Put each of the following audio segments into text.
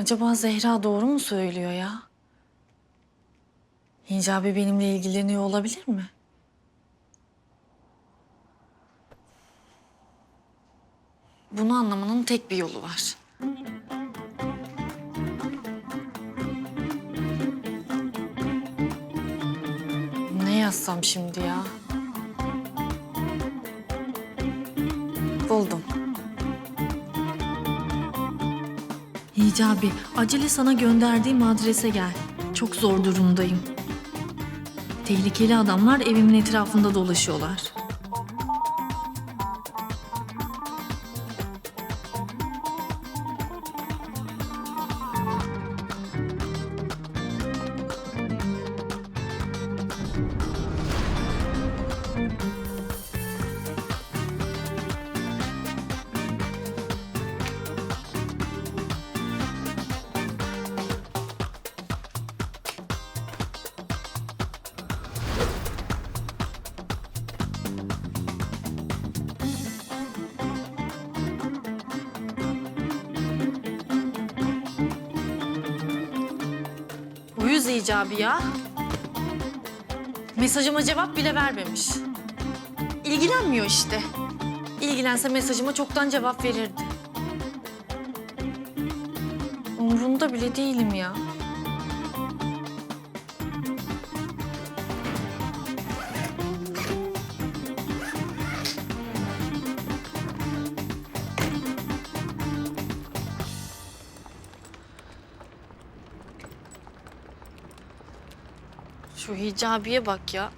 Acaba Zehra doğru mu söylüyor ya? Hicabi benimle ilgileniyor olabilir mi? Bunu anlamanın tek bir yolu var. Ne yazsam şimdi ya? Buldum. Hicabi, acele sana gönderdiğim adrese gel. Çok zor durumdayım. Tehlikeli adamlar evimin etrafında dolaşıyorlar. Uyuz icabi ya. Mesajıma cevap bile vermemiş. İlgilenmiyor işte. İlgilense mesajıma çoktan cevap verirdi. Umurunda bile değilim ya. Şu hicabiye bak ya.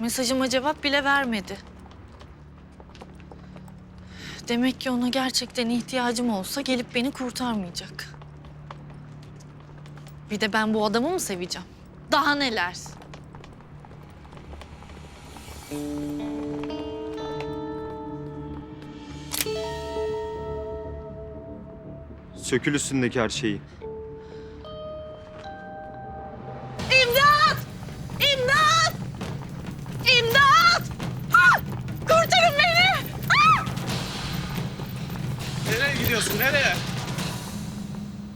Mesajıma cevap bile vermedi. Demek ki ona gerçekten ihtiyacım olsa gelip beni kurtarmayacak. Bir de ben bu adamı mı seveceğim? Daha neler? Sökül üstündeki her şeyi. Gidiyorsun? Nereye?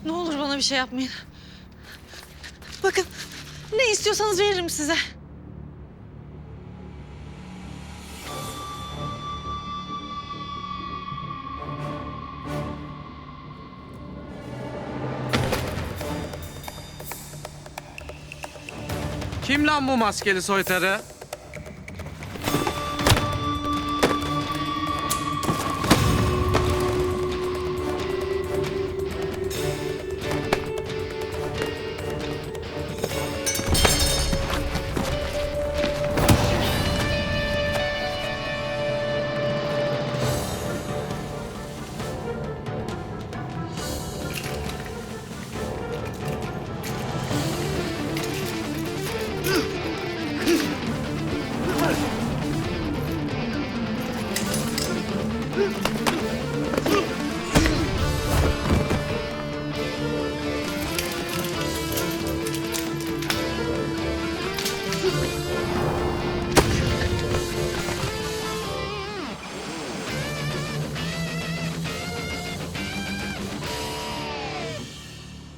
Ne olur bana bir şey yapmayın. Bakın ne istiyorsanız veririm size. Kim lan bu maskeli soytarı?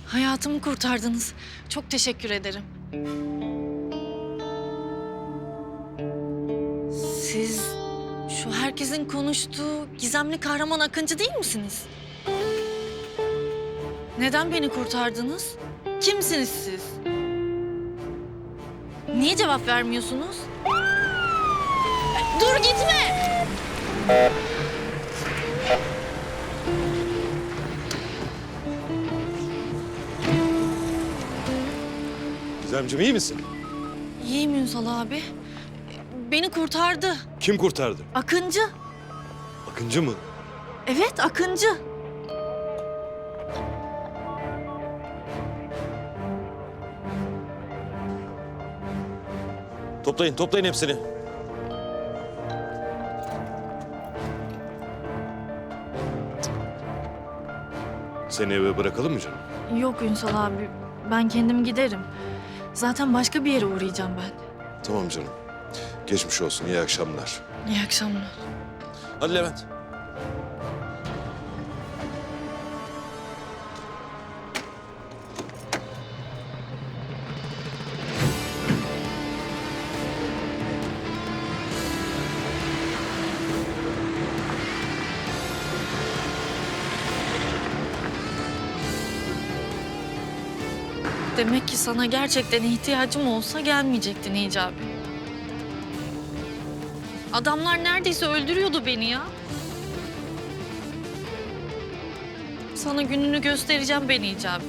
Hayatımı kurtardınız. Çok teşekkür ederim. Herkesin konuştuğu gizemli kahraman Akıncı değil misiniz? Neden beni kurtardınız? Kimsiniz siz? Niye cevap vermiyorsunuz? Dur gitme! Gizemciğim iyi misin? İyiyim Ünsal abi. Beni kurtardı. Kim kurtardı? Akıncı. Akıncı mı? Evet Akıncı. Toplayın, toplayın hepsini. Seni eve bırakalım mı canım? Yok Ünsal abi. Ben kendim giderim. Zaten başka bir yere uğrayacağım ben. Tamam canım. Geçmiş olsun, iyi akşamlar. İyi akşamlar. Hadi Levent. Demek ki sana gerçekten ihtiyacım olsa gelmeyecektin Nicabi. Adamlar neredeyse öldürüyordu beni ya. Sana gününü göstereceğim ben Hicabi.